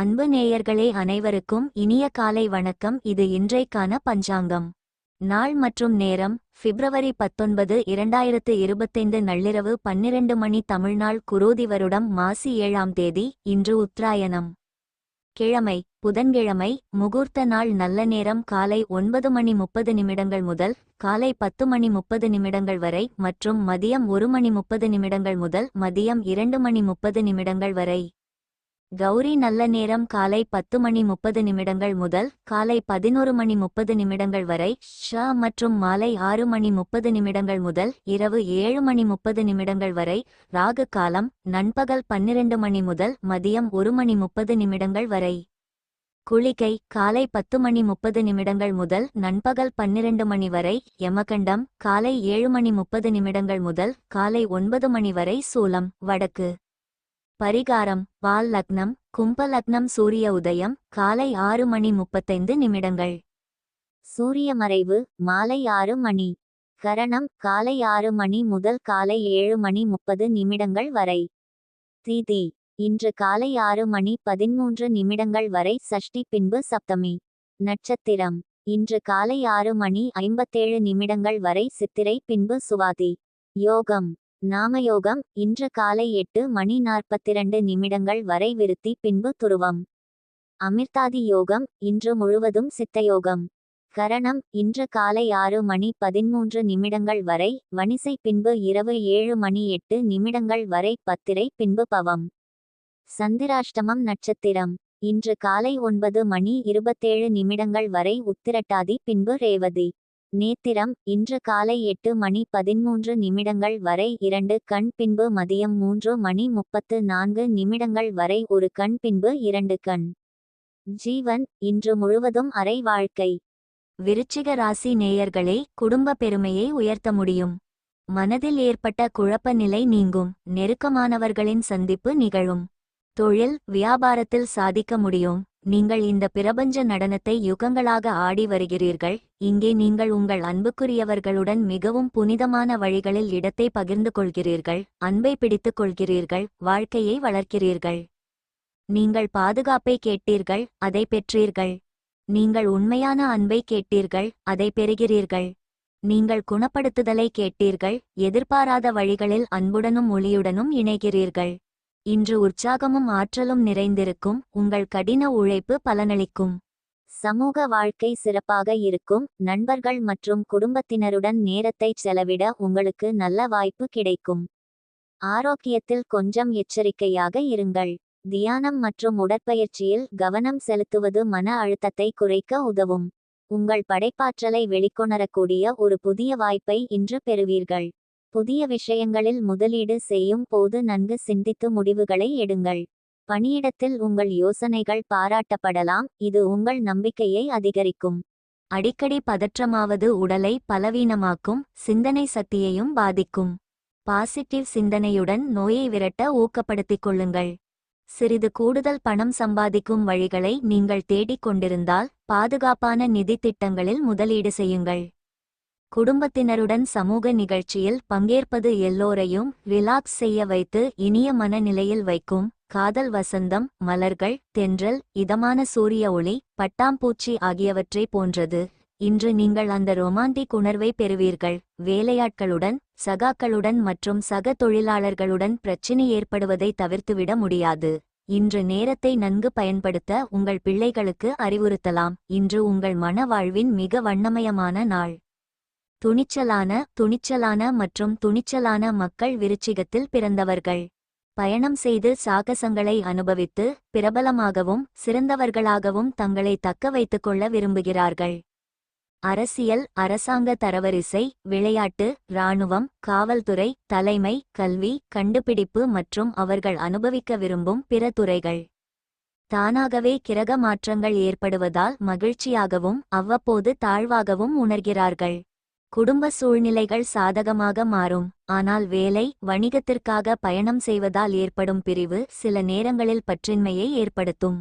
அன்பு நேயர்களே அனைவருக்கும் இனிய காலை வணக்கம். இது இன்றைக்கான பஞ்சாங்கம். நாள் மற்றும் நேரம் பிப்ரவரி பத்தொன்பது இரண்டாயிரத்து இருபத்தைந்து நள்ளிரவு பன்னிரண்டு மணி தமிழ்நாள் குரோதி வருடம் மாசி ஏழாம் தேதி இன்று உத்தராயணம். கிழமை புதன்கிழமை முகூர்த்த நாள் நல்ல நேரம் காலை ஒன்பது மணி முப்பது நிமிடங்கள் முதல் காலை பத்து மணி முப்பது நிமிடங்கள் வரை மற்றும் மதியம் ஒரு மணி முப்பது நிமிடங்கள் முதல் மதியம் இரண்டு மணி முப்பது நிமிடங்கள் வரை. கௌரி நல்ல நேரம் காலை பத்து மணி முப்பது நிமிடங்கள் முதல் காலை பதினோரு மணி முப்பது நிமிடங்கள் வரை ஷ மற்றும் மாலை ஆறு மணி முப்பது நிமிடங்கள் முதல் இரவு ஏழு மணி முப்பது நிமிடங்கள் வரை ராகு காலம் நண்பகல் பன்னிரண்டு மணி முதல் மதியம் ஒரு மணி முப்பது நிமிடங்கள் வரை. குளிகை காலை பத்து மணி முப்பது நிமிடங்கள் முதல் நண்பகல் பன்னிரண்டு மணி வரை யமகண்டம் காலை ஏழு மணி முப்பது நிமிடங்கள் முதல் காலை ஒன்பது மணி வரை சூலம் வடக்கு. பரிகாரம் வால் லக்னம் கும்ப லக்னம் சூரிய உதயம் காலை ஆறு மணி முப்பத்தைந்து நிமிடங்கள். சூரிய மறைவு மாலை ஆறு மணி. கரணம் காலை ஆறு மணி முதல் காலை ஏழு மணி முப்பது நிமிடங்கள் வரை. தீதி இன்று காலை ஆறு மணி பதிமூன்று நிமிடங்கள் வரை சஷ்டி பின்பு சப்தமி. நட்சத்திரம் இன்று காலை ஆறு மணி ஐம்பத்தேழு நிமிடங்கள் வரை சித்திரை பின்பு சுவாதி. யோகம் நாமயோகம் இன்று காலை எட்டு மணி நாற்பத்திரண்டு நிமிடங்கள் வரை விருத்தி பின்பு துருவம். அமிர்தாதி யோகம் இன்று முழுவதும் சித்தயோகம். கரணம் இன்று காலை ஆறு மணி பதிமூன்று நிமிடங்கள் வரை வணிசை பின்பு இரவு ஏழு மணி எட்டு நிமிடங்கள் வரை பத்திரை பின்பு பவம். சந்திராஷ்டமம் நட்சத்திரம். இன்று காலை ஒன்பது மணி இருபத்தேழு நிமிடங்கள் வரை உத்திரட்டாதி பின்பு ரேவதி. நேத்திரம் இன்று காலை எட்டு மணி பதிமூன்று நிமிடங்கள் வரை இரண்டு கண் பின்பு மதியம் மூன்று மணி முப்பத்து நான்கு நிமிடங்கள் வரை ஒரு கண் பின்பு இரண்டு கண். ஜீவன் இன்று முழுவதும் அரை வாழ்க்கை. விருச்சிக ராசி நேயர்களே குடும்ப பெருமையை உயர்த்த முடியும். மனதில் ஏற்பட்ட குழப்ப நிலை நீங்கும். நெருக்கமானவர்களின் சந்திப்பு நிகழும். தொழில் வியாபாரத்தில் சாதிக்க முடியும். நீங்கள் இந்த பிரபஞ்ச நடனத்தை யுகங்களாக ஆடி வருகிறீர்கள். இங்கே நீங்கள் உங்கள் அன்புக்குரியவர்களுடன் மிகவும் புனிதமான வழிகளில் இடத்தை பகிர்ந்து கொள்கிறீர்கள். அன்பை பிடித்துக் கொள்கிறீர்கள். வாழ்க்கையை வளர்க்கிறீர்கள். நீங்கள் பாதுகாப்பை கேட்டீர்கள். அதை பெற்றீர்கள். நீங்கள் உண்மையான அன்பை கேட்டீர்கள். அதை பெறுகிறீர்கள். நீங்கள் குணப்படுத்துதலை கேட்டீர்கள். எதிர்பாராத வழிகளில் அன்புடனும் ஒளியுடனும் இணைகிறீர்கள். இன்று உற்சாகமும் ஆற்றலும் நிறைந்திருக்கும் உங்கள் கடின உழைப்பு பலனளிக்கும். சமூக வாழ்க்கை சிறப்பாக இருக்கும். நண்பர்கள் மற்றும் குடும்பத்தினருடன் நேரத்தை செலவிட உங்களுக்கு நல்ல வாய்ப்பு கிடைக்கும். ஆரோக்கியத்தில் கொஞ்சம் எச்சரிக்கையாக இருங்கள். தியானம் மற்றும் உடற்பயிற்சியில் கவனம் செலுத்துவது மன அழுத்தத்தை குறைக்க உதவும். உங்கள் படைப்பாற்றலை வெளிக்கொணரக்கூடிய ஒரு புதிய வாய்ப்பை இன்று பெறுவீர்கள். புதிய விஷயங்களில் முதலீடு செய்யும் போது நன்கு சிந்தித்து முடிவுகளை எடுங்கள். பணியிடத்தில் உங்கள் யோசனைகள் பாராட்டப்படலாம் இது உங்கள் நம்பிக்கையை அதிகரிக்கும். அடிக்கடி பதற்றமாவது உடலை பலவீனமாக்கும் சிந்தனை சக்தியையும் பாதிக்கும். பாசிட்டிவ் சிந்தனையுடன் நோயை விரட்ட ஊக்கப்படுத்திக் கொள்ளுங்கள். சிறிது கூடுதல் பணம் சம்பாதிக்கும் வழிகளை நீங்கள் தேடிக் கொண்டிருந்தால் பாதுகாப்பான நிதி திட்டங்களில் முதலீடு செய்யுங்கள். குடும்பத்தினருடன் சமூக நிகழ்ச்சியில் பங்கேற்பது எல்லோரையும் ரிலாக்ஸ் செய்ய வைத்து இனிய மனநிலையில் வைக்கும். காதல் வசந்தம் மலர்கள் தென்றல் இதமான சூரிய ஒளி பட்டாம்பூச்சி ஆகியவற்றை போன்றது. இன்று நீங்கள் அந்த ரொமாண்டிக் உணர்வை பெறுவீர்கள். வேலையாட்களுடன் சகாக்களுடன் மற்றும் சக தொழிலாளர்களுடன் பிரச்சினை ஏற்படுவதை தவிர்த்துவிட முடியாது. இன்று நேரத்தை நன்கு பயன்படுத்த உங்கள் பிள்ளைகளுக்கு அறிவுறுத்தலாம். இன்று உங்கள் மன வாழ்வின் மிக வண்ணமயமான நாள். துணிச்சலான துணிச்சலான மற்றும் துணிச்சலான மக்கள் விருச்சிகத்தில் பிறந்தவர்கள். பயணம் செய்து சாகசங்களை அனுபவித்து பிரபலமாகவும் சிறந்தவர்களாகவும் தங்களை தக்க வைத்துக் கொள்ள விரும்புகிறார்கள். அரசியல் அரசாங்க தரவரிசை விளையாட்டு இராணுவம் காவல்துறை தலைமை கல்வி கண்டுபிடிப்பு மற்றும் அவர்கள் அனுபவிக்க விரும்பும் பிற துறைகள். தானாகவே கிரக மாற்றங்கள் ஏற்படுவதால் மகிழ்ச்சியாகவும் அவ்வப்போது தாழ்வாகவும் உணர்கிறார்கள். குடும்ப சூழ்நிலைகள் சாதகமாக மாறும். ஆனால் வேலை வணிகத்திற்காக பயணம் செய்வதால் ஏற்படும் பிரிவு சில நேரங்களில் பற்றின்மையை ஏற்படுத்தும்.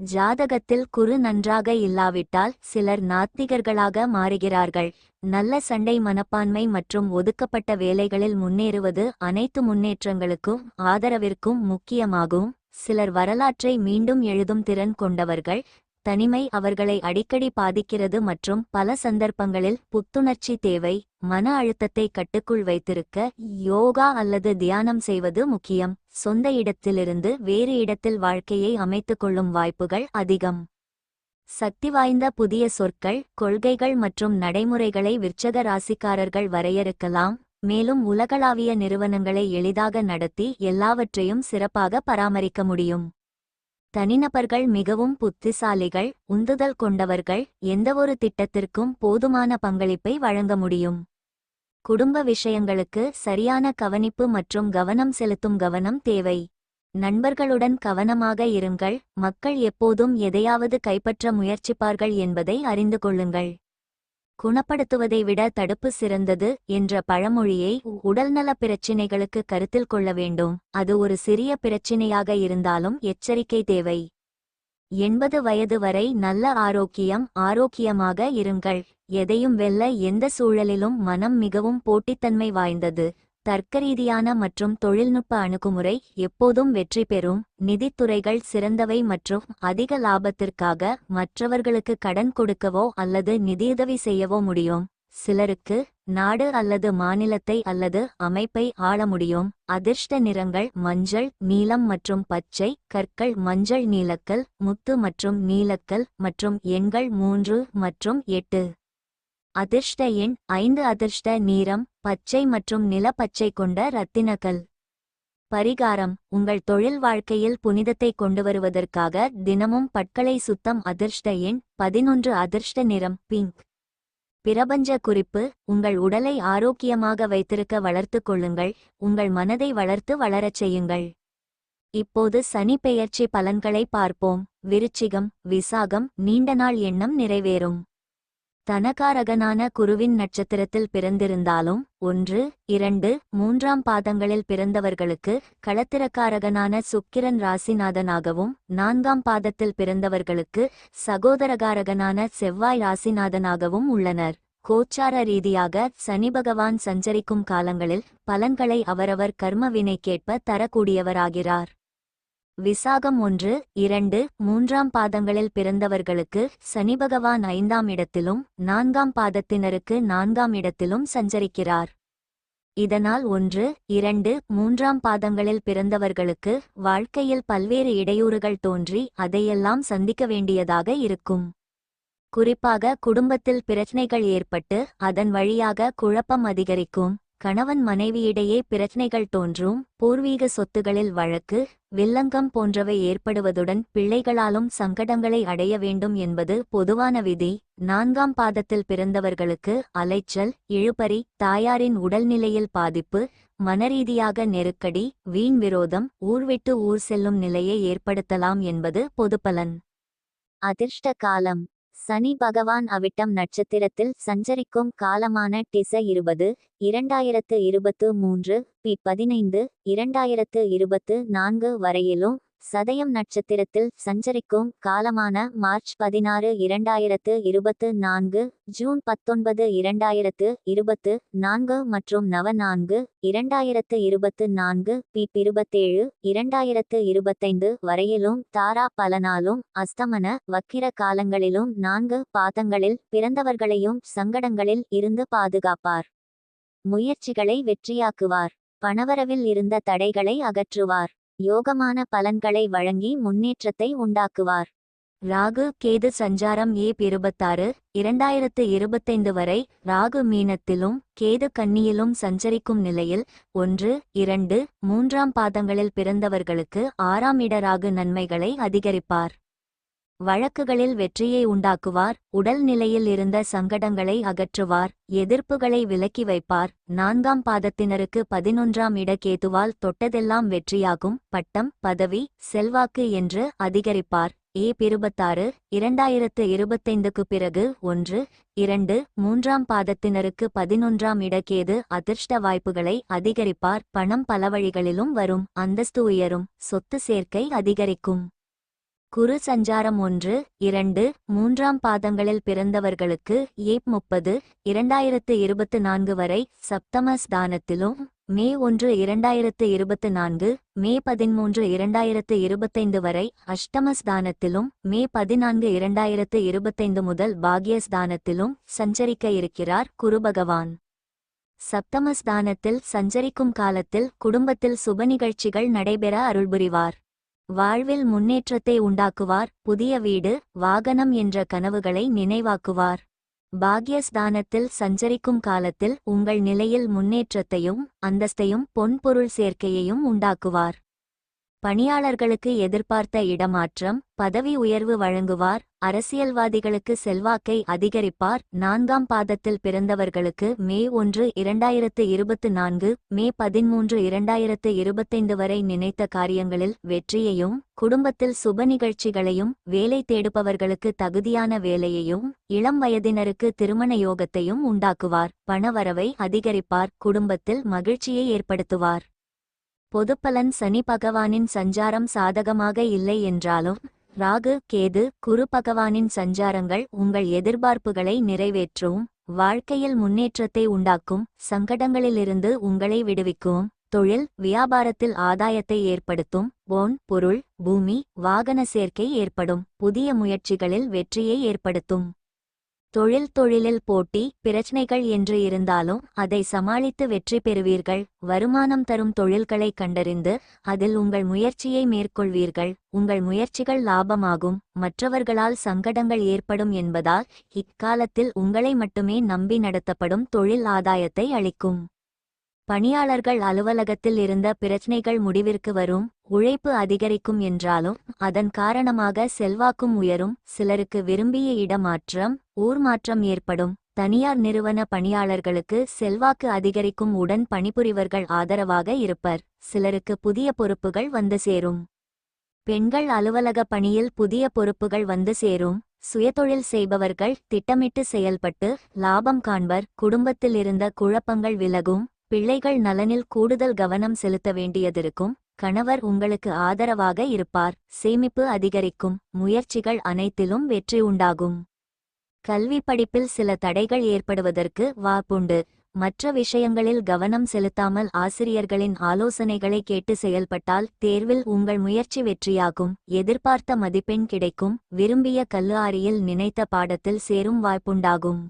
ஜாதகத்தில் குறு நன்றாக இல்லாவிட்டால் சிலர் நாத்திகர்களாக மாறுகிறார்கள். நல்ல சண்டை மனப்பான்மை மற்றும் ஒதுக்கப்பட்ட வேலைகளில் முன்னேறுவது அனைத்து முன்னேற்றங்களுக்கும் ஆதரவிற்கும் முக்கியமாகும். சிலர் வரலாற்றை மீண்டும் எழுதும் திறன் கொண்டவர்கள் தனிமை அவர்களை அடிக்கடி பாதிக்கிறது மற்றும் பல சந்தர்ப்பங்களில் புத்துணர்ச்சி தேவை மன அழுத்தத்தை கட்டுக்குள் வைத்திருக்க யோகா அல்லது தியானம் செய்வது முக்கியம். சொந்த இடத்திலிருந்து வேறு இடத்தில் வாழ்க்கையை அமைத்துக் கொள்ளும் வாய்ப்புகள் அதிகம். சக்தி வாய்ந்த புதிய சொற்கள் கொள்கைகள் மற்றும் நடைமுறைகளை விற்சக ராசிக்காரர்கள் வரையறுக்கலாம். மேலும் உலகளாவிய நிறுவனங்களை எளிதாக நடத்தி எல்லாவற்றையும் சிறப்பாக பராமரிக்க முடியும். தனிநபர்கள் மிகவும் புத்திசாலிகள் உந்துதல் கொண்டவர்கள் எந்தவொரு திட்டத்திற்கும் போதுமான பங்களிப்பை வழங்க முடியும். குடும்ப விஷயங்களுக்கு சரியான கவனிப்பு மற்றும் கவனம் செலுத்தும் கவனம் தேவை. நண்பர்களுடன் கவனமாக இருங்கள் மக்கள் எப்போதும் எதையாவது கைப்பற்ற முயற்சிப்பார்கள் என்பதை அறிந்து கொள்ளுங்கள். குணப்படுத்துவதை விட தடுப்பு சிறந்தது என்ற பழமொழியை உடல்நலப் பிரச்சினைகளுக்கு கருத்தில் கொள்ள வேண்டும். அது ஒரு சிறிய பிரச்சினையாக இருந்தாலும் எச்சரிக்கை தேவை. எண்பது வயது வரை நல்ல ஆரோக்கியம் ஆரோக்கியமாக இருங்கள். எதையும் வெல்ல எந்த சூழலிலும் மனம் மிகவும் போட்டித்தன்மை வாய்ந்தது. தர்க்கரீதியான மற்றும் தொழில்நுட்ப அணுகுமுறை எப்போதும் வெற்றி பெறும். நிதித்துறைகள் சிறந்தவை மற்றும் அதிக லாபத்திற்காக மற்றவர்களுக்கு கடன் கொடுக்கவோ அல்லது நிதியுதவி செய்யவோ முடியும். சிலருக்கு நாடு அல்லது மாநிலத்தை அல்லது அமைப்பை ஆள முடியும். அதிர்ஷ்ட நிறங்கள் மஞ்சள் நீலம் மற்றும் பச்சை கற்கள் மஞ்சள் நீலக்கல் முத்து மற்றும் நீலக்கல் மற்றும் எண்கள் மூன்று மற்றும் எட்டு. அதிர்ஷ்ட எண் ஐந்து அதிர்ஷ்ட நீரம் பச்சை மற்றும் நிலப்பச்சை கொண்ட ரத்தினக்கல் பரிகாரம் உங்கள் தொழில் வாழ்க்கையில் புனிதத்தை கொண்டு வருவதற்காக தினமும் பட்களை சுத்தம் அதிர்ஷ்ட எண் பதினொன்று அதிர்ஷ்ட நிறம் பிங்க். பிரபஞ்ச குறிப்பு உங்கள் உடலை ஆரோக்கியமாக வைத்திருக்க வளர்த்துக் கொள்ளுங்கள் உங்கள் மனதை வளர்த்து வளரச் செய்யுங்கள். இப்போது சனி பெயர்ச்சி பலன்களை பார்ப்போம். விருச்சிகம் விசாகம் நீண்ட நாள் எண்ணம் நிறைவேறும். தனகாரகனான குருவின் நட்சத்திரத்தில் பிறந்திருந்தாலும் ஒன்று இரண்டு மூன்றாம் பாதங்களில் பிறந்தவர்களுக்கு களத்திரக்காரகனான சுக்கிரன் ராசிநாதனாகவும் நான்காம் பாதத்தில் பிறந்தவர்களுக்கு சகோதரகாரகனான செவ்வாய் ராசிநாதனாகவும் உள்ளனர். கோச்சார ரீதியாக சனி பகவான் சஞ்சரிக்கும் காலங்களில் பலன்களை அவரவர் கர்மவினைக்கேற்ப தரக்கூடியவராகிறார். விசாகம் ஒன்று இரண்டு மூன்றாம் பாதங்களில் பிறந்தவர்களுக்கு சனி பகவான் ஐந்தாம் இடத்திலும் நான்காம் பாதத்தினருக்கு நான்காம் இடத்திலும் சஞ்சரிக்கிறார். இதனால் ஒன்று இரண்டு மூன்றாம் பாதங்களில் பிறந்தவர்களுக்கு வாழ்க்கையில் பல்வேறு இடையூறுகள் தோன்றி அதையெல்லாம் சந்திக்க வேண்டியதாக இருக்கும். குறிப்பாக குடும்பத்தில் பிரச்சனைகள் ஏற்பட்டு அதன் வழியாக குழப்பம் அதிகரிக்கும். கணவன் மனைவியிடையே பிரச்சனைகள் தோன்றும். பூர்வீக சொத்துகளில் வழக்கு வில்லங்கம் போன்றவை ஏற்படுவதுடன் பிள்ளைகளாலும் சங்கடங்களை அடைய வேண்டும் என்பது பொதுவான விதி. நான்காம் பாதத்தில் பிறந்தவர்களுக்கு அலைச்சல் இழுபறி தாயாரின் உடல்நிலையில் பாதிப்பு மனரீதியாக நெருக்கடி வீண் விரோதம் ஊர்விட்டு ஊர் செல்லும் நிலையை ஏற்படுத்தலாம் என்பது பொதுப்பலன். அதிர்ஷ்ட காலம். சனி பகவான் அவிட்டம் நட்சத்திரத்தில் சஞ்சரிக்கும் காலமான டிச இருபது இரண்டாயிரத்து இருபத்து மூன்று பி பதினைந்து இரண்டாயிரத்து இருபத்து நான்கு வரையிலும் சதயம் நட்சத்திரத்தில் சஞ்சரிக்கும் காலமான மார்ச் பதினாறு இரண்டாயிரத்து இருபத்து நான்கு ஜூன் பத்தொன்பது இரண்டாயிரத்து இருபத்து நான்கு மற்றும் நவ நான்கு இரண்டாயிரத்து இருபத்து நான்கு பி இருபத்தேழு இரண்டாயிரத்து இருபத்தைந்து வரையிலும் தாரா பலனாலும் அஸ்தமன வக்கிர காலங்களிலும் நான்கு பாதங்களில் பிறந்தவர்களையும் சங்கடங்களில் இருந்து பாதுகாப்பார். முயற்சிகளை வெற்றியாக்குவார். பணவரவில் இருந்த தடைகளை அகற்றுவார். யோகமான பலன்களை வழங்கி முன்னேற்றத்தை உண்டாக்குவார். ராகு கேது சஞ்சாரம் ஏ இருபத்தாறு இரண்டாயிரத்து இருபத்தைந்து வரை ராகு மீனத்திலும் கேது கன்னியிலும் சஞ்சரிக்கும் நிலையில் ஒன்று இரண்டு மூன்றாம் பாதங்களில் பிறந்தவர்களுக்கு ஆறாம் இட ராகு நன்மைகளை அதிகரிப்பார். வழக்குகளில் வெற்றியை உண்டாக்குவார் உடல் நிலையில் இருந்த சங்கடங்களை அகற்றுவார் எதிர்ப்புகளை விலக்கி வைப்பார். நான்காம் பாதத்தினருக்கு பதினொன்றாம் இடக்கேதுவால் தொட்டதெல்லாம் வெற்றியாகும். பட்டம் பதவி செல்வாக்கு என்று அதிகரிப்பார். ஏ இருபத்தாறு இரண்டாயிரத்து இருபத்தைந்துக்கு பிறகு ஒன்று இரண்டு மூன்றாம் பாதத்தினருக்கு பதினொன்றாம் இடக்கேது அதிர்ஷ்ட வாய்ப்புகளை அதிகரிப்பார். பணம் பல வழிகளிலும் வரும் அந்தஸ்து உயரும் சொத்து சேர்க்கை அதிகரிக்கும். குரு சஞ்சாரம் ஒன்று இரண்டு மூன்றாம் பாதங்களில் பிறந்தவர்களுக்கு ஏப் முப்பது இரண்டாயிரத்து இருபத்து நான்கு வரை சப்தம ஸ்தானத்திலும் மே ஒன்று இரண்டாயிரத்து இருபத்து நான்கு மே பதிமூன்று இரண்டாயிரத்து இருபத்தைந்து வரை அஷ்டமஸ்தானத்திலும் மே பதினான்கு இரண்டாயிரத்து இருபத்தைந்து முதல் பாக்யஸ்தானத்திலும் சஞ்சரிக்க இருக்கிறார் குருபகவான் சப்தமஸ்தானத்தில் சஞ்சரிக்கும் காலத்தில் குடும்பத்தில் சுப நிகழ்ச்சிகள் நடைபெற அருள்புரிவார். வாழ்வில் முன்னேற்றத்தை உண்டாக்குவார் புதிய வீடு வாகனம் என்ற கனவுகளை நினைவாக்குவார். பாக்யஸ்தானத்தில் சஞ்சரிக்கும் காலத்தில் உங்கள் நிலையில் முன்னேற்றத்தையும் அந்தஸ்தையும் பொன்பொருள் சேர்க்கையையும் உண்டாக்குவார். பணியாளர்களுக்கு எதிர்பார்த்த இடமாற்றம் பதவி உயர்வு வழங்குவார் அரசியல்வாதிகளுக்கு செல்வாக்கை அதிகரிப்பார். நான்காம் பாதத்தில் பிறந்தவர்களுக்கு மே ஒன்று இரண்டாயிரத்து இருபத்து நான்கு மே பதிமூன்று இரண்டாயிரத்து இருபத்தைந்து வரை நினைத்த காரியங்களில் வெற்றியையும் குடும்பத்தில் சுப நிகழ்ச்சிகளையும் வேலை தேடுபவர்களுக்கு தகுதியான வேலையையும் இளம் வயதினருக்கு திருமண யோகத்தையும் உண்டாக்குவார். பணவரவை அதிகரிப்பார் குடும்பத்தில் மகிழ்ச்சியை ஏற்படுத்துவார். பொதுப்பலன் சனி பகவானின் சஞ்சாரம் சாதகமாக இல்லை என்றாலும் ராகு கேது குரு பகவானின் சஞ்சாரங்கள் உங்கள் எதிர்பார்ப்புகளை நிறைவேற்றும் வாழ்க்கையில் முன்னேற்றத்தை உண்டாக்கும் சங்கடங்களிலிருந்து உங்களை விடுவிக்கும் தொழில் வியாபாரத்தில் ஆதாயத்தை ஏற்படுத்தும் போன் பொருள் பூமி வாகன சேர்க்கை ஏற்படும் புதிய முயற்சிகளில் வெற்றியை ஏற்படுத்தும். தொழில் தொழிலில் போட்டி பிரச்சனைகள் என்று இருந்தாலும் அதை சமாளித்து வெற்றி பெறுவீர்கள். வருமானம் தரும் தொழில்களை கண்டறிந்து அதில் உங்கள் முயற்சியை மேற்கொள்வீர்கள். உங்கள் முயற்சிகள் லாபமாகும். மற்றவர்களால் சங்கடங்கள் ஏற்படும் என்பதால் இக்காலத்தில் உங்களை மட்டுமே நம்பி நடத்தப்படும் தொழில் ஆதாயத்தை அளிக்கும். பணியாளர்கள் அலுவலகத்தில் இருந்த பிரச்சனைகள் முடிவிற்கு வரும் உழைப்பு அதிகரிக்கும் என்றாலும் அதன் காரணமாக செல்வாக்கும் உயரும். சிலருக்கு விரும்பிய இடமாற்றம் ஊர் மாற்றம் ஏற்படும். தனியார் நிறுவன பணியாளர்களுக்கு செல்வாக்கு அதிகரிக்கும் உடன் பணிபுரிவர்கள் ஆதரவாக இருப்பர். சிலருக்கு புதிய பொறுப்புகள் வந்து சேரும். பெண்கள் அலுவலக பணியில் புதிய பொறுப்புகள் வந்து சேரும். சுயதொழில் செய்பவர்கள் திட்டமிட்டு செயல்பட்டு லாபம் காண்பர். குடும்பத்தில் இருந்த குழப்பங்கள் விலகும். பிள்ளைகள் நலனில் கூடுதல் கவனம் செலுத்த வேண்டியதிருக்கும். கணவர் உங்களுக்கு ஆதரவாக இருப்பார். சேமிப்பு அதிகரிக்கும். முயற்சிகள் அனைத்திலும் வெற்றி உண்டாகும். கல்வி படிப்பில் சில தடைகள் ஏற்படுவதற்கு வாய்ப்புண்டு. மற்ற விஷயங்களில் கவனம் செலுத்தாமல் ஆசிரியர்களின் ஆலோசனைகளை கேட்டு செயல்பட்டால் தேர்வில் உங்கள் முயற்சி வெற்றியாகும். எதிர்பார்த்த மதிப்பெண் கிடைக்கும். விரும்பிய கல்லு நினைத்த பாடத்தில் சேரும் வாய்ப்புண்டாகும்.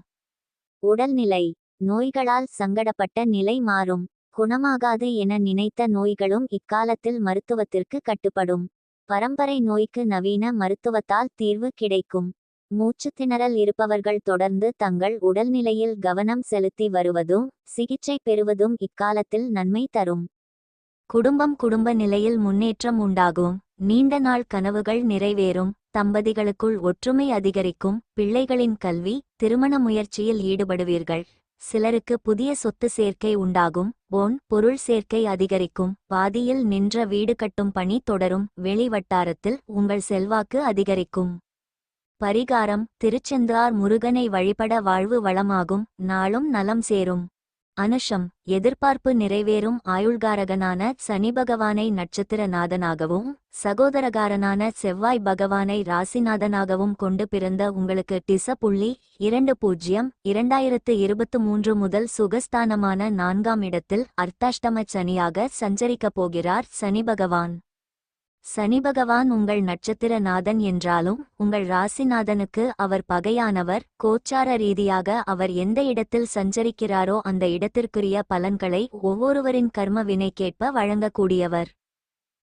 உடல்நிலை. நோய்களால் சங்கடப்பட்ட நிலை மாறும். குணமாகாது என நினைத்த நோய்களும் இக்காலத்தில் மருத்துவத்திற்கு கட்டுப்படும். பரம்பரை நோய்க்கு நவீன மருத்துவத்தால் தீர்வு கிடைக்கும். மூச்சுத் திணறல் இருப்பவர்கள் தொடர்ந்து தங்கள் உடல்நிலையில் கவனம் செலுத்தி வருவதும் சிகிச்சை பெறுவதும் இக்காலத்தில் நன்மை தரும். குடும்பம் குடும்ப நிலையில் முன்னேற்றம் உண்டாகும். நீண்ட நாள் கனவுகள் நிறைவேறும். தம்பதிகளுக்குள் ஒற்றுமை அதிகரிக்கும். பிள்ளைகளின் கல்வி திருமண முயற்சியில் ஈடுபடுவீர்கள். சிலருக்கு புதிய சொத்து சேர்க்கை உண்டாகும் போன் பொருள் சேர்க்கை அதிகரிக்கும் பாதியில் நின்ற வீடு கட்டும் பணி தொடரும் வெளி வட்டாரத்தில் உங்கள் செல்வாக்கு அதிகரிக்கும். பரிகாரம் திருச்செந்தார் முருகனை வழிபட வாழ்வு வளமாகும் நாளும் நலம் சேரும். அனுஷம் எதிர்பார்ப்பு நிறைவேறும் ஆயுள்காரகனான சனி பகவானை நட்சத்திர நாதனாகவும் சகோதரகாரனான செவ்வாய் பகவானை ராசிநாதனாகவும் கொண்டு பிறந்த உங்களுக்கு டிச புள்ளி இரண்டு பூஜ்ஜியம் இரண்டாயிரத்து இருபத்து மூன்று முதல் சுகஸ்தானமான நான்காம் இடத்தில் அர்த்தாஷ்டம சனியாக சஞ்சரிக்கப் போகிறார் சனி பகவான் சனி பகவான் உங்கள் நட்சத்திர நாதன் என்றாலும் உங்கள் ராசிநாதனுக்கு அவர் பகையானவர் கோச்சார ரீதியாக அவர் எந்த இடத்தில் சஞ்சரிக்கிறாரோ அந்த இடத்திற்குரிய பலன்களை ஒவ்வொருவரின் கர்ம வினைக்கேற்ப வழங்கக்கூடியவர்.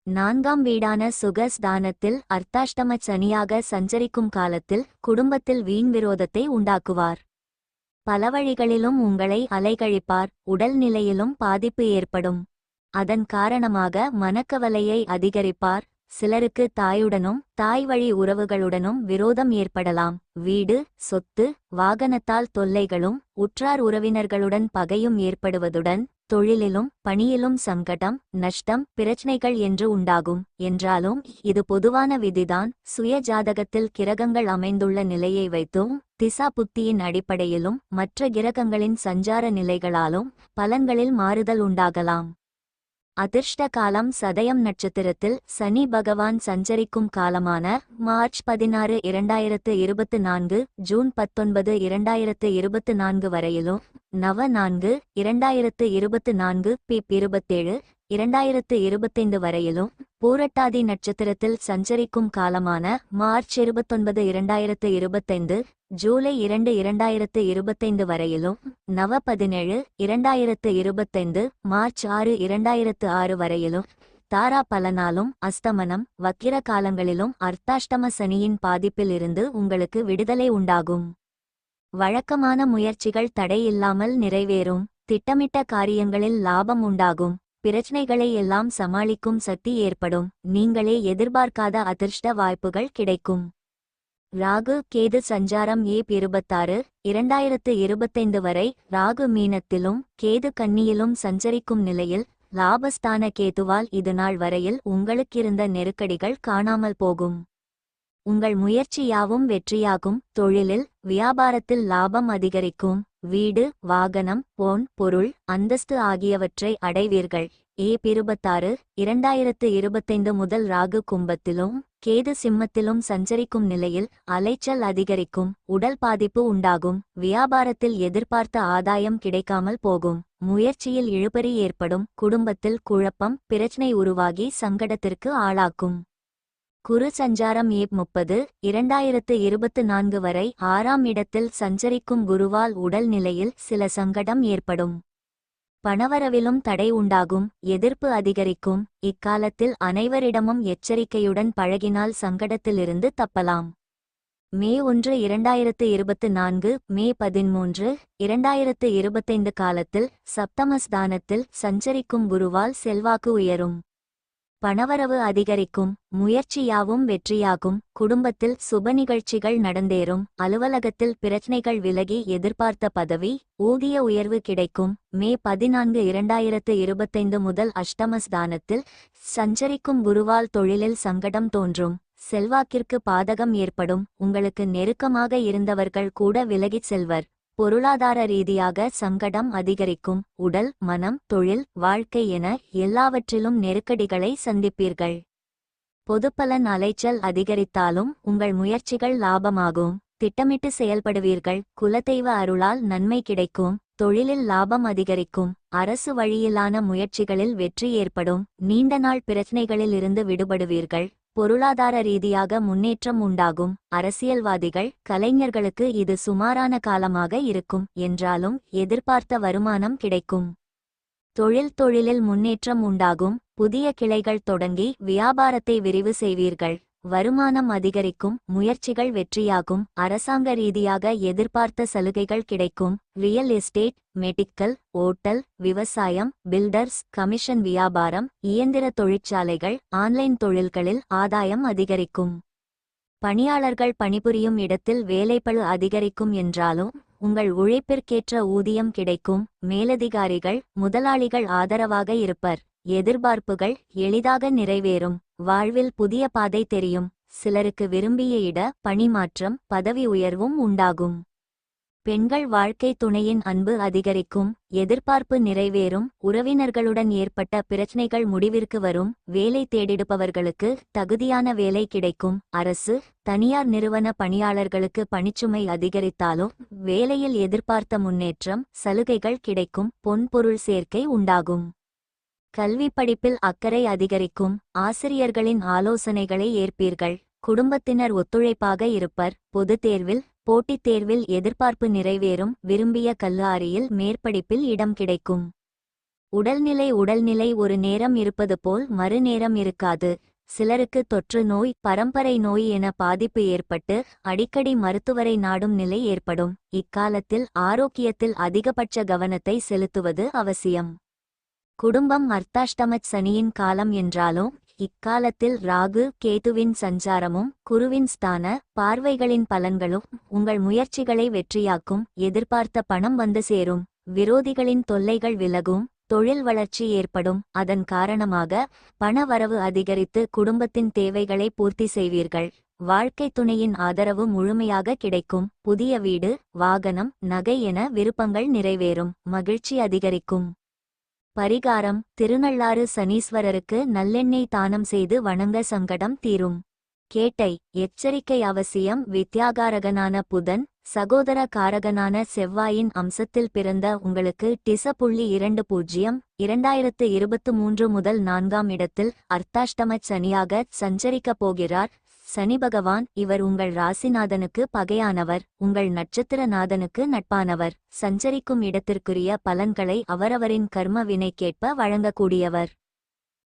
நான்காம் வீடான சுகஸ்தானத்தில் அர்த்தாஷ்டம சனியாக சஞ்சரிக்கும் காலத்தில் குடும்பத்தில் வீண் விரோதத்தை உண்டாக்குவார். பல வழிகளிலும் உங்களை அலைகழிப்பார் உடல் நிலையிலும் பாதிப்பு ஏற்படும். அதன் காரணமாக மனக்கவலையை அதிகரிப்பார். சிலருக்கு தாயுடனும் தாய் வழி உறவுகளுடனும் விரோதம் ஏற்படலாம். வீடு சொத்து வாகனத்தால் தொல்லைகளும் உற்றார் உறவினர்களுடன் பகையும் ஏற்படுவதுடன் தொழிலிலும் பணியிலும் சங்கடம் நஷ்டம் பிரச்சனைகள் என்று உண்டாகும். என்றாலும் இது பொதுவான விதிதான். சுய ஜாதகத்தில் கிரகங்கள் அமைந்துள்ள நிலையை வைத்தும் திசா புத்தியின் அடிப்படையிலும் மற்ற கிரகங்களின் சஞ்சார நிலைகளாலும் பலன்களில் மாறுதல் உண்டாகலாம். அதிர்ஷ்ட காலம் சதயம் நட்சத்திரத்தில் சனி பகவான் சஞ்சரிக்கும் காலமான மார்ச் பதினாறு இரண்டாயிரத்து இருபத்து நான்கு ஜூன் பத்தொன்பது இரண்டாயிரத்து இருபத்து நான்கு வரையிலும் நவ நான்கு இரண்டாயிரத்து இருபத்து நான்கு பிப் இருபத்தேழு இரண்டாயிரத்து இருபத்தைந்து வரையிலும் பூரட்டாதி நட்சத்திரத்தில் சஞ்சரிக்கும் காலமான மார்ச் இருபத்தொன்பது இரண்டாயிரத்து இருபத்தைந்து ஜூலை இரண்டு இரண்டாயிரத்து இருபத்தைந்து வரையிலும் நவ பதினேழு இரண்டாயிரத்து இருபத்தைந்து மார்ச் ஆறு இரண்டாயிரத்து ஆறு வரையிலும் தாரா பலனாலும் அஸ்தமனம் வக்கிர காலங்களிலும் அர்த்தாஷ்டம சனியின் பாதிப்பில் இருந்து உங்களுக்கு விடுதலை உண்டாகும். வழக்கமான முயற்சிகள் தடையில்லாமல் நிறைவேறும் திட்டமிட்ட காரியங்களில் லாபம் உண்டாகும் பிரச்சனைகளை எல்லாம் சமாளிக்கும் சக்தி ஏற்படும் நீங்களே எதிர்பார்க்காத அதிர்ஷ்ட வாய்ப்புகள் கிடைக்கும். ராகு கேது சஞ்சாரம் ஏப் இருபத்தாறு இரண்டாயிரத்து இருபத்தைந்து வரை ராகு மீனத்திலும் கேது கன்னியிலும் சஞ்சரிக்கும் நிலையில் லாபஸ்தான கேதுவால் இதுநாள் வரையில் உங்களுக்கிருந்த நெருக்கடிகள் காணாமல் போகும். உங்கள் முயற்சியாவும் வெற்றியாகும். தொழிலில் வியாபாரத்தில் லாபம் அதிகரிக்கும். வீடு வாகனம் போன் பொருள் அந்தஸ்து ஆகியவற்றை அடைவீர்கள். ஏப் இருபத்தாறு இரண்டாயிரத்து இருபத்தைந்து முதல் ராகு கும்பத்திலும் கேது சிம்மத்திலும் சஞ்சரிக்கும் நிலையில் அலைச்சல் அதிகரிக்கும் உடல் பாதிப்பு உண்டாகும் வியாபாரத்தில் எதிர்பார்த்த ஆதாயம் கிடைக்காமல் போகும் முயற்சியில் இழுபறி ஏற்படும் குடும்பத்தில் குழப்பம் பிரச்சனை உருவாகி சங்கடத்திற்கு ஆளாக்கும். குரு சஞ்சாரம் ஏப் முப்பது இரண்டாயிரத்து இருபத்து நான்கு வரை ஆறாம் இடத்தில் சஞ்சரிக்கும் குருவால் உடல் நிலையில் சில சங்கடம் ஏற்படும். பணவரவிலும் தடை உண்டாகும் எதிர்ப்பு அதிகரிக்கும் இக்காலத்தில் அனைவரிடமும் எச்சரிக்கையுடன் பழகினால் சங்கடத்திலிருந்து தப்பலாம். மே ஒன்று இரண்டாயிரத்து இருபத்து நான்கு மே பதிமூன்று இரண்டாயிரத்து இருபத்தைந்து காலத்தில் சப்தமஸ்தானத்தில் சஞ்சரிக்கும் குருவால் செல்வாக்கு உயரும். பணவரவு அதிகரிக்கும் முயற்சியாவும் வெற்றியாகும். குடும்பத்தில் சுப நிகழ்ச்சிகள் நடந்தேறும். அலுவலகத்தில் பிரச்சனைகள் விலகி எதிர்பார்த்த பதவி ஊதிய உயர்வு கிடைக்கும். மே பதினான்கு இரண்டாயிரத்து இருபத்தைந்து முதல் அஷ்டமஸ்தானத்தில் சஞ்சரிக்கும் குருவால் தொழிலில் சங்கடம் தோன்றும். செல்வாக்கிற்கு பாதகம் ஏற்படும். உங்களுக்கு நெருக்கமாக இருந்தவர்கள் கூட விலகிச் செல்வர். பொருளாதார ரீதியாக சங்கடம் அதிகரிக்கும் உடல் மனம் தொழில் வாழ்க்கை என எல்லாவற்றிலும் நெருக்கடிகளை சந்திப்பீர்கள். பொதுப்பலன் அலைச்சல் அதிகரித்தாலும் உங்கள் முயற்சிகள் லாபமாகும். திட்டமிட்டு செயல்படுவீர்கள். குலதெய்வ அருளால் நன்மை கிடைக்கும். தொழிலில் லாபம் அதிகரிக்கும். அரசு வழியிலான முயற்சிகளில் வெற்றி ஏற்படும். நீண்ட நாள் பிரச்சனைகளில் இருந்து விடுபடுவீர்கள். பொருளாதார ரீதியாக முன்னேற்றம் உண்டாகும். அரசியல்வாதிகள் கலைஞர்களுக்கு இது சுமாரான காலமாக இருக்கும். என்றாலும் எதிர்பார்த்த வருமானம் கிடைக்கும். தொழில் தொழிலில் முன்னேற்றம் உண்டாகும். புதிய கிளைகள் தொடங்கி வியாபாரத்தை விரிவு செய்வீர்கள். வருமானம் அதிகரிக்கும் முயற்சிகள் வெற்றியாகும் அரசாங்க ரீதியாக எதிர்பார்த்த சலுகைகள் கிடைக்கும். ரியல் எஸ்டேட் மெடிக்கல் ஓட்டல் விவசாயம் பில்டர்ஸ் கமிஷன் வியாபாரம் இயந்திர தொழிற்சாலைகள் ஆன்லைன் தொழில்களில் ஆதாயம் அதிகரிக்கும். பணியாளர்கள் பணிபுரியும் இடத்தில் வேலைப்பளு அதிகரிக்கும் என்றாலும் உங்கள் உழைப்பிற்கேற்ற ஊதியம் கிடைக்கும். மேலதிகாரிகள் முதலாளிகள் ஆதரவாக இருப்பர். எதிர்பார்ப்புகள் எளிதாக நிறைவேறும். வாழ்வில் புதிய பாதை தெரியும். சிலருக்கு விரும்பிய இட பணிமாற்றம் பதவி உயர்வும் உண்டாகும். பெண்கள் வாழ்க்கை துணையின் அன்பு அதிகரிக்கும். எதிர்பார்ப்பு நிறைவேறும். உறவினர்களுடன் ஏற்பட்ட பிரச்சனைகள் முடிவிற்கு வரும். வேலை தேடிடுபவர்களுக்கு தகுதியான வேலை கிடைக்கும். அரசு தனியார் நிறுவன பணியாளர்களுக்கு பணிச்சுமை அதிகரித்தாலும் வேலையில் எதிர்பார்த்த முன்னேற்றம் சலுகைகள் கிடைக்கும். பொன்பொருள் சேர்க்கை உண்டாகும். கல்வி படிப்பில் அக்கறை அதிகரிக்கும் ஆசிரியர்களின் ஆலோசனைகளை ஏற்பீர்கள். குடும்பத்தினர் ஒத்துழைப்பாக இருப்பர். பொதுத் தேர்வில் போட்டித் தேர்வில் எதிர்பார்ப்பு நிறைவேறும். விரும்பிய கல்லாரியில் மேற்படிப்பில் இடம் கிடைக்கும். உடல்நிலை உடல்நிலை ஒரு நேரம் இருப்பது போல் மறுநேரம் இருக்காது. சிலருக்கு தொற்று நோய் பரம்பரை நோய் என பாதிப்பு ஏற்பட்டு அடிக்கடி மருத்துவரை நாடும் நிலை ஏற்படும். இக்காலத்தில் ஆரோக்கியத்தில் அதிகபட்ச கவனத்தை செலுத்துவது அவசியம். குடும்பம் அர்த்தாஷ்டமச் சனியின் காலம் என்றாலும் இக்காலத்தில் ராகு கேதுவின் சஞ்சாரமும் குருவின் ஸ்தான பார்வைகளின் பலன்களும் உங்கள் முயற்சிகளை வெற்றியாக்கும் எதிர்பார்த்த பணம் வந்து சேரும் விரோதிகளின் தொல்லைகள் விலகும் தொழில் வளர்ச்சி ஏற்படும் அதன் காரணமாக பண வரவு அதிகரித்து குடும்பத்தின் தேவைகளை பூர்த்தி செய்வீர்கள் வாழ்க்கை துணையின் ஆதரவு முழுமையாக கிடைக்கும் புதிய வீடு வாகனம் நகை என விருப்பங்கள் நிறைவேறும் மகிழ்ச்சி அதிகரிக்கும். பரிகாரம் திருநள்ளாறு சனீஸ்வரருக்கு நல்லெண்ணெய் தானம் செய்து வணங்க சங்கடம் தீரும். கேட்டை எச்சரிக்கை அவசியம் வித்யாகாரகனான புதன் சகோதர காரகனான செவ்வாயின் அம்சத்தில் பிறந்த உங்களுக்கு டிச புள்ளி இரண்டு பூஜ்ஜியம் இரண்டாயிரத்து இருபத்து மூன்று முதல் நான்காம் இடத்தில் அர்த்தாஷ்டமச் சனியாக சஞ்சரிக்கப் போகிறார் சனி பகவான் இவர் உங்கள் ராசிநாதனுக்கு பகையானவர் உங்கள் நட்சத்திரநாதனுக்கு நட்பானவர் சஞ்சரிக்கும் இடத்திற்குரிய பலன்களை அவரவரின் கர்ம வினைக்கேற்ப வழங்கக்கூடியவர்.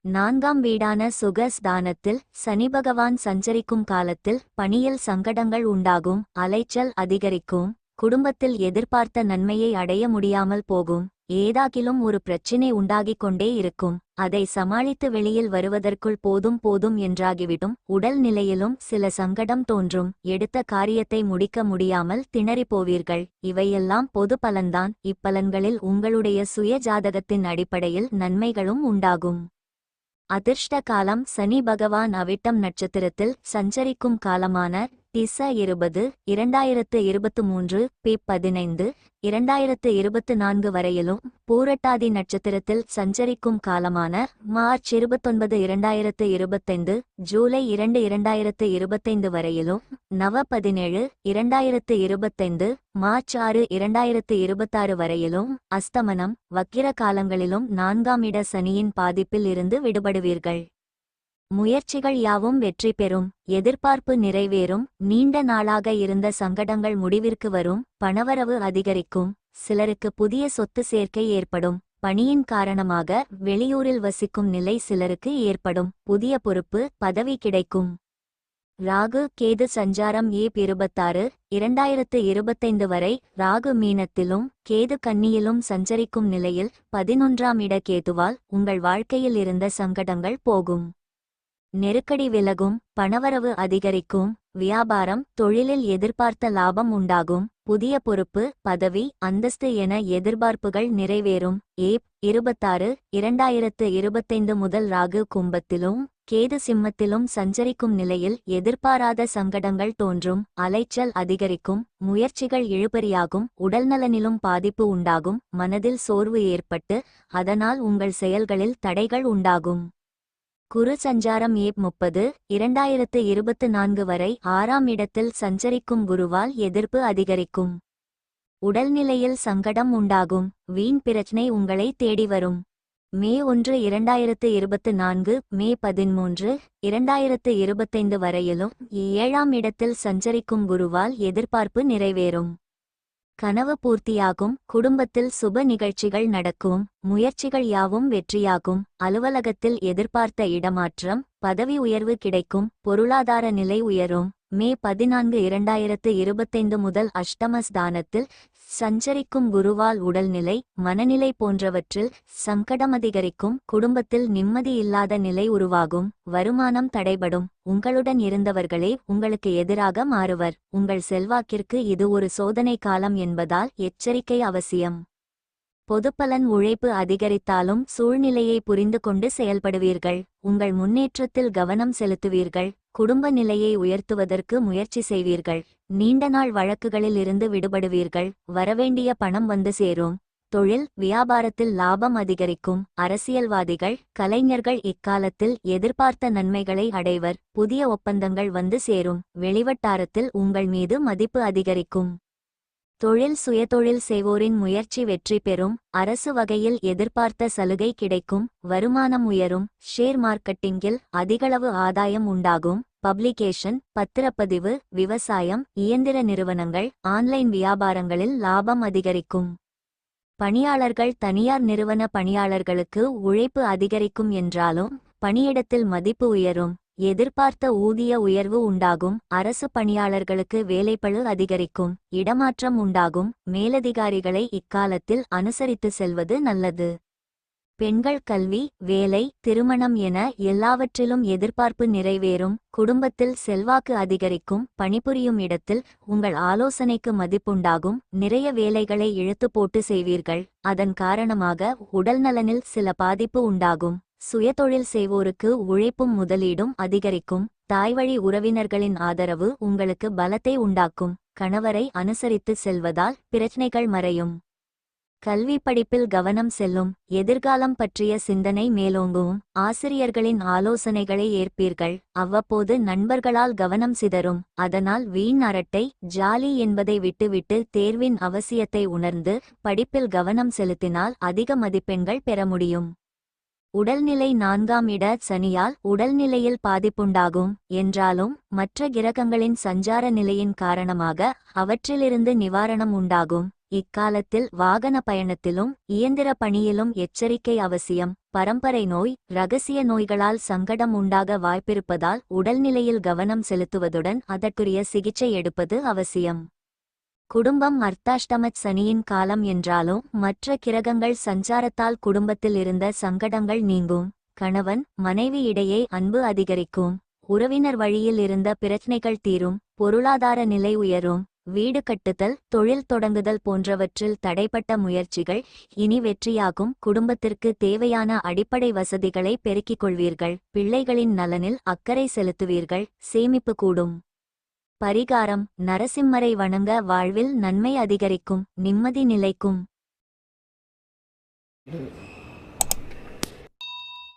நான்காம் வீடான சுகஸ்தானத்தில் சனி பகவான் சஞ்சரிக்கும் காலத்தில் பணியில் சங்கடங்கள் உண்டாகும் அலைச்சல் அதிகரிக்கும் குடும்பத்தில் எதிர்பார்த்த நன்மையை அடைய முடியாமல் போகும். ஏதாகிலும் ஒரு பிரச்சினை உண்டாகிக் கொண்டே இருக்கும். அதை சமாளித்து வெளியில் வருவதற்குள் போதும் போதும் என்றாகிவிடும். உடல் நிலையிலும் சில சங்கடம் தோன்றும். எடுத்த காரியத்தை முடிக்க முடியாமல் திணறிப் போவீர்கள் இவையெல்லாம் பொது பலன்தான். இப்பலன்களில் உங்களுடைய சுய ஜாதகத்தின் அடிப்படையில் நன்மைகளும் உண்டாகும். அதிர்ஷ்ட காலம் சனி பகவான் அவிட்டம் நட்சத்திரத்தில் சஞ்சரிக்கும் காலமான டிச இருபது இரண்டாயிரத்து இருபத்து மூன்று பி பதினைந்து இரண்டாயிரத்து இருபத்து நான்கு வரையிலும் பூரட்டாதி நட்சத்திரத்தில் சஞ்சரிக்கும் காலமான மார்ச் இருபத்தொன்பது இரண்டாயிரத்து இருபத்தைந்து ஜூலை இரண்டு இரண்டாயிரத்து இருபத்தைந்து வரையிலும் நவ பதினேழு இரண்டாயிரத்து இருபத்தைந்து மார்ச் ஆறு இரண்டாயிரத்து இருபத்தாறு வரையிலும் அஸ்தமனம் வக்கிர காலங்களிலும் நான்காம் இட சனியின் பாதிப்பில் இருந்து விடுபடுவீர்கள். முயற்சிகள் யாவும் வெற்றி பெறும் எதிர்பார்ப்பு நிறைவேறும் நீண்ட நாளாக இருந்த சங்கடங்கள் முடிவிற்கு வரும் பணவரவு அதிகரிக்கும் சிலருக்கு புதிய சொத்து சேர்க்கை ஏற்படும் பணியின் காரணமாக வெளியூரில் வசிக்கும் நிலை சிலருக்கு ஏற்படும் புதிய பொறுப்பு பதவி கிடைக்கும். ராகு கேது சஞ்சாரம் ஏப் இருபத்தாறு இரண்டாயிரத்து இருபத்தைந்து வரை ராகு மீனத்திலும் கேது கன்னியிலும் சஞ்சரிக்கும் நிலையில் பதினொன்றாம் இட கேதுவால் உங்கள் வாழ்க்கையில் இருந்த சங்கடங்கள் போகும். நெருக்கடி விலகும் பணவரவு அதிகரிக்கும் வியாபாரம் தொழிலில் எதிர்பார்த்த லாபம் உண்டாகும் புதிய பொறுப்பு பதவி அந்தஸ்து என எதிர்பார்ப்புகள் நிறைவேறும். ஏப் இருபத்தாறு இரண்டாயிரத்து இருபத்தைந்து முதல் ராகு கும்பத்திலும் கேது சிம்மத்திலும் சஞ்சரிக்கும் நிலையில் எதிர்பாராத சங்கடங்கள் தோன்றும் அலைச்சல் அதிகரிக்கும் முயற்சிகள் இழுபறியாகும் உடல்நலனிலும் பாதிப்பு உண்டாகும் மனதில் சோர்வு ஏற்பட்டு அதனால் உங்கள் செயல்களில் தடைகள் உண்டாகும். குரு சஞ்சாரம் ஏப் முப்பது இரண்டாயிரத்து இருபத்து நான்கு வரை ஆறாம் இடத்தில் சஞ்சரிக்கும் குருவால் எதிர்ப்பு அதிகரிக்கும். உடல்நிலையில் சங்கடம் உண்டாகும் வீண் பிரச்சனை உங்களை தேடி வரும். மே ஒன்று இரண்டாயிரத்து இருபத்து நான்கு மே பதிமூன்று இரண்டாயிரத்து இருபத்தைந்து வரையிலும் ஏழாம் இடத்தில் சஞ்சரிக்கும் குருவால் எதிர்பார்ப்பு நிறைவேறும். கனவு பூர்த்தியாகும் குடும்பத்தில் சுப நிகழ்ச்சிகள் நடக்கும் முயற்சிகள் யாவும் வெற்றியாகும் அலுவலகத்தில் எதிர்பார்த்த இடமாற்றம் பதவி உயர்வு கிடைக்கும் பொருளாதார நிலை உயரும். மே பதினான்கு இரண்டாயிரத்து இருபத்தைந்து முதல் அஷ்டமஸ்தானத்தில் சஞ்சரிக்கும் குருவால் உடல்நிலை மனநிலை போன்றவற்றில் சங்கடம் அதிகரிக்கும் குடும்பத்தில் நிம்மதி இல்லாத நிலை உருவாகும் வருமானம் தடைபடும் உங்களுடன் இருந்தவர்களே உங்களுக்கு எதிராக மாறுவர் உங்கள் செல்வாக்கிற்கு இது ஒரு சோதனை காலம் என்பதால் எச்சரிக்கை அவசியம். பொதுப்பலன் உழைப்பு அதிகரித்தாலும் சூழ்நிலையை புரிந்து கொண்டு செயல்படுவீர்கள் உங்கள் முன்னேற்றத்தில் கவனம் செலுத்துவீர்கள் குடும்ப நிலையை உயர்த்துவதற்கு முயற்சி செய்வீர்கள். நீண்ட நாள் வழக்குகளில் இருந்து விடுபடுவீர்கள். வரவேண்டிய பணம் வந்து சேரும். தொழில் வியாபாரத்தில் லாபம் அதிகரிக்கும். அரசியல்வாதிகள் கலைஞர்கள் இக்காலத்தில் எதிர்பார்த்த நன்மைகளை அடைவர். புதிய ஒப்பந்தங்கள் வந்து சேரும். வெளிவட்டாரத்தில் உங்கள் மீது மதிப்பு அதிகரிக்கும். தொழில் சுயதொழில் செய்வோரின் முயற்சி வெற்றி பெறும் அரசு வகையில் எதிர்பார்த்த சலுகை கிடைக்கும் வருமானம் உயரும் ஷேர் மார்க்கெட்டிங்கில் அதிகளவு ஆதாயம் உண்டாகும் பப்ளிகேஷன் பத்திரப்பதிவு விவசாயம் இயந்திர நிறுவனங்கள் ஆன்லைன் வியாபாரங்களில் லாபம் அதிகரிக்கும். பணியாளர்கள் தனியார் நிறுவன பணியாளர்களுக்கு உழைப்பு அதிகரிக்கும் என்றாலும் பணியிடத்தில் மதிப்பு உயரும். எதிர்பார்த்த ஊதிய உயர்வு உண்டாகும் அரசு பணியாளர்களுக்கு வேலைப்பளு அதிகரிக்கும் இடமாற்றம் உண்டாகும் மேலதிகாரிகளை இக்காலத்தில் அனுசரித்து செல்வது நல்லது. பெண்கள் கல்வி வேலை திருமணம் என எல்லாவற்றிலும் எதிர்பார்ப்பு நிறைவேறும் குடும்பத்தில் செல்வாக்கு அதிகரிக்கும் பணிபுரியும் இடத்தில் உங்கள் ஆலோசனைக்கு மதிப்புண்டாகும் நிறைய வேலைகளை இழுத்து போட்டு செய்வீர்கள் அதன் காரணமாக உடல்நலனில் சில பாதிப்பு உண்டாகும். சுயதொழில் செய்வோருக்கு உழைப்பும் முதலீடும் அதிகரிக்கும். தாய்வழி உறவினர்களின் ஆதரவு உங்களுக்கு பலத்தை உண்டாக்கும். கணவரை அனுசரித்து செல்வதால் பிரச்சனைகள் மறையும். கல்வி படிப்பில் கவனம் செல்லும். எதிர்காலம் பற்றிய சிந்தனை மேலோங்கும். ஆசிரியர்களின் ஆலோசனைகளை ஏற்பீர்கள். அவ்வப்போது நண்பர்களால் கவனம் சிதறும். அதனால் வீண் அரட்டை ஜாலி என்பதை விட்டுவிட்டு தேர்வின் அவசியத்தை உணர்ந்து படிப்பில் கவனம் செலுத்தினால் அதிக மதிப்பெண்கள் பெற முடியும். உடல்நிலை நான்காம் இட சனியால் உடல்நிலையில் பாதிப்புண்டாகும் என்றாலும் மற்ற கிரகங்களின் சஞ்சார நிலையின் காரணமாக அவற்றிலிருந்து நிவாரணம் உண்டாகும். இக்காலத்தில் வாகன பயணத்திலும் இயந்திர பணியிலும் எச்சரிக்கை அவசியம். பரம்பரை நோய் ரகசிய நோய்களால் சங்கடம் உண்டாக வாய்ப்பிருப்பதால் உடல்நிலையில் கவனம் செலுத்துவதுடன் அதற்குரிய சிகிச்சை எடுப்பது அவசியம். குடும்பம் அர்த்தாஷ்டமத் சனியின் காலம் என்றாலும் மற்ற கிரகங்கள் சஞ்சாரத்தால் குடும்பத்தில் இருந்த சங்கடங்கள் நீங்கும். கணவன் மனைவி இடையே அன்பு அதிகரிக்கும். உறவினர் வழியில் இருந்த பிரச்சனைகள் தீரும். பொருளாதார நிலை உயரும். வீடு கட்டுதல் தொழில் தொடங்குதல் போன்றவற்றில் தடைப்பட்ட முயற்சிகள் இனி வெற்றியாகும். குடும்பத்திற்கு தேவையான அடிப்படை வசதிகளை பெருக்கிக் கொள்வீர்கள். பிள்ளைகளின் நலனில் அக்கறை செலுத்துவீர்கள். சேமிப்பு கூடும். பரிகாரம் நரசிம்மரை வணங்க வாழ்வில் நன்மை அதிகரிக்கும் நிம்மதி நிலைக்கும்.